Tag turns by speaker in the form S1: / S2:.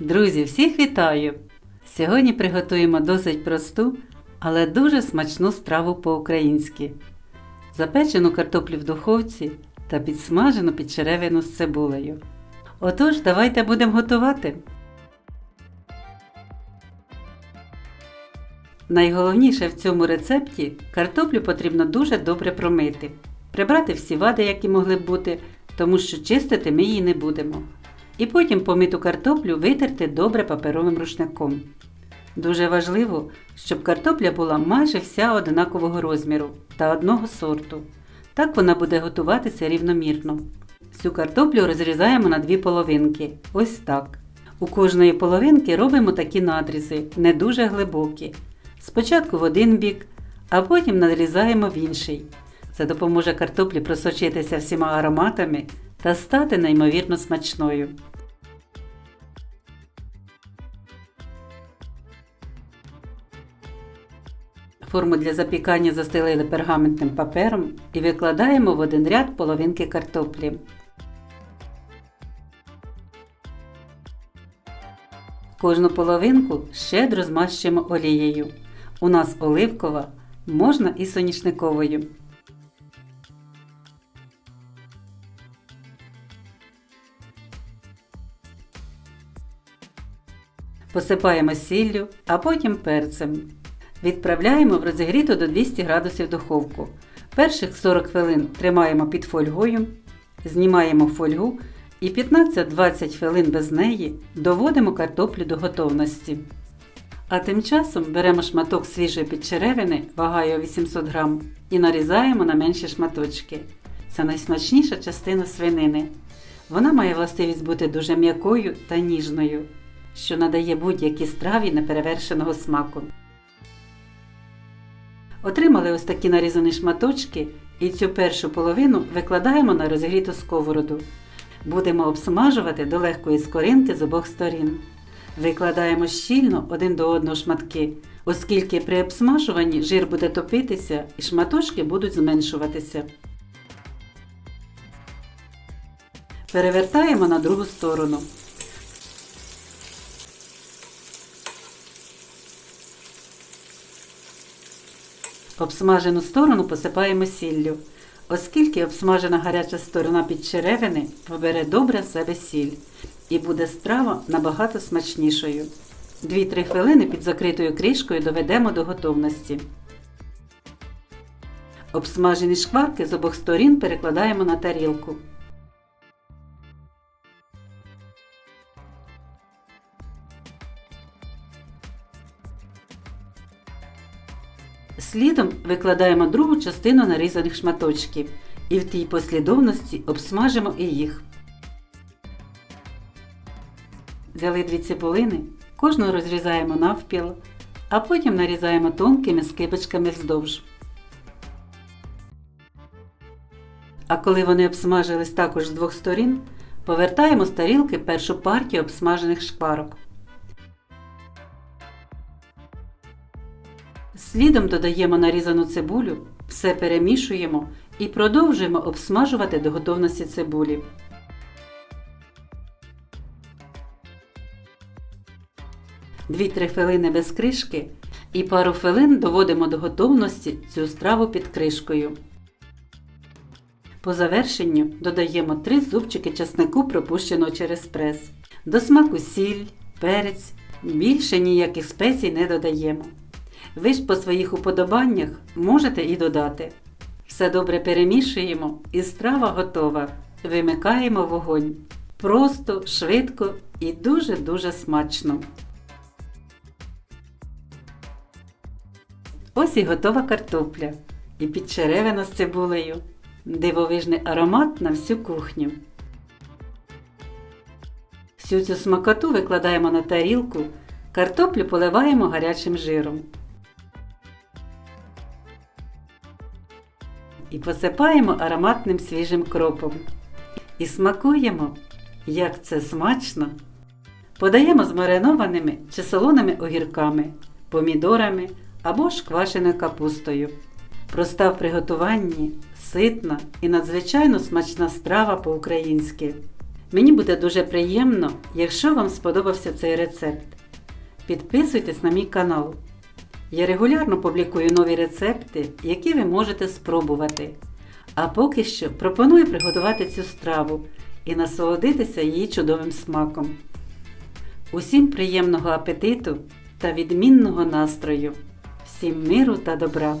S1: Друзі, всіх вітаю! Сьогодні приготуємо досить просту, але дуже смачну страву по-українськи. Запечену картоплю в духовці та підсмажену підчеревину з цибулею. Отож, давайте будемо готувати. Найголовніше в цьому рецепті картоплю потрібно дуже добре промити, прибрати всі вади, які могли б бути, тому що чистити ми її не будемо. І потім помиту картоплю витерти добре паперовим рушником. Дуже важливо, щоб картопля була майже вся однакового розміру та одного сорту. Так вона буде готуватися рівномірно. Всю картоплю розрізаємо на дві половинки. Ось так. У кожної половинки робимо такі надрізи, не дуже глибокі. Спочатку в один бік, а потім надрізаємо в інший. Це допоможе картоплі просочитися всіма ароматами та стати неймовірно смачною. Форму для запікання застелили пергаментним папером і викладаємо в один ряд половинки картоплі. Кожну половинку щедро змащуємо олією. У нас оливкова, можна і соняшниковою. Посипаємо сіллю, а потім перцем. Відправляємо в розігріту до 200 градусів духовку. Перших 40 хвилин тримаємо під фольгою, знімаємо фольгу і 15-20 хвилин без неї доводимо картоплю до готовності. А тим часом беремо шматок свіжої підчеревини вагою 800 г і нарізаємо на менші шматочки. Це найсмачніша частина свинини. Вона має властивість бути дуже м'якою та ніжною, що надає будь-якій страві неперевершеного смаку. Отримали ось такі нарізані шматочки і цю першу половину викладаємо на розігріту сковороду. Будемо обсмажувати до легкої скоринки з обох сторін. Викладаємо щільно один до одного шматки, оскільки при обсмажуванні жир буде топитися і шматочки будуть зменшуватися. Перевертаємо на другу сторону. Обсмажену сторону посипаємо сіллю, оскільки обсмажена гаряча сторона під черевини побере добре в себе сіль і буде страва набагато смачнішою. 2-3 хвилини під закритою кришкою доведемо до готовності. Обсмажені шкварки з обох сторін перекладаємо на тарілку. Слідом викладаємо другу частину нарізаних шматочків і в тій послідовності обсмажимо і їх. Взяли дві цибулини, кожну розрізаємо навпіл, а потім нарізаємо тонкими скибочками вздовж. А коли вони обсмажились також з двох сторін, повертаємо з тарілки першу партію обсмажених шкварок. Слідом додаємо нарізану цибулю, все перемішуємо і продовжуємо обсмажувати до готовності цибулі. Дві-три хвилини без кришки і пару хвилин доводимо до готовності цю страву під кришкою. По завершенню додаємо 3 зубчики часнику, пропущеного через прес. До смаку сіль, перець, більше ніяких спецій не додаємо. Ви ж по своїх уподобаннях можете і додати. Все добре перемішуємо і страва готова. Вимикаємо вогонь. Просто, швидко і дуже-дуже смачно. Ось і готова картопля. І підчеревина з цибулею. Дивовижний аромат на всю кухню. Всю цю смакоту викладаємо на тарілку, картоплю поливаємо гарячим жиром. І посипаємо ароматним свіжим кропом. І смакуємо, як це смачно. Подаємо з маринованими чи солоними огірками, помідорами або ж квашеною капустою. Проста в приготуванні, ситна і надзвичайно смачна страва по-українськи. Мені буде дуже приємно, якщо вам сподобався цей рецепт. Підписуйтесь на мій канал. Я регулярно публікую нові рецепти, які ви можете спробувати. А поки що пропоную приготувати цю страву і насолодитися її чудовим смаком. Усім приємного апетиту та відмінного настрою! Всім миру та добра!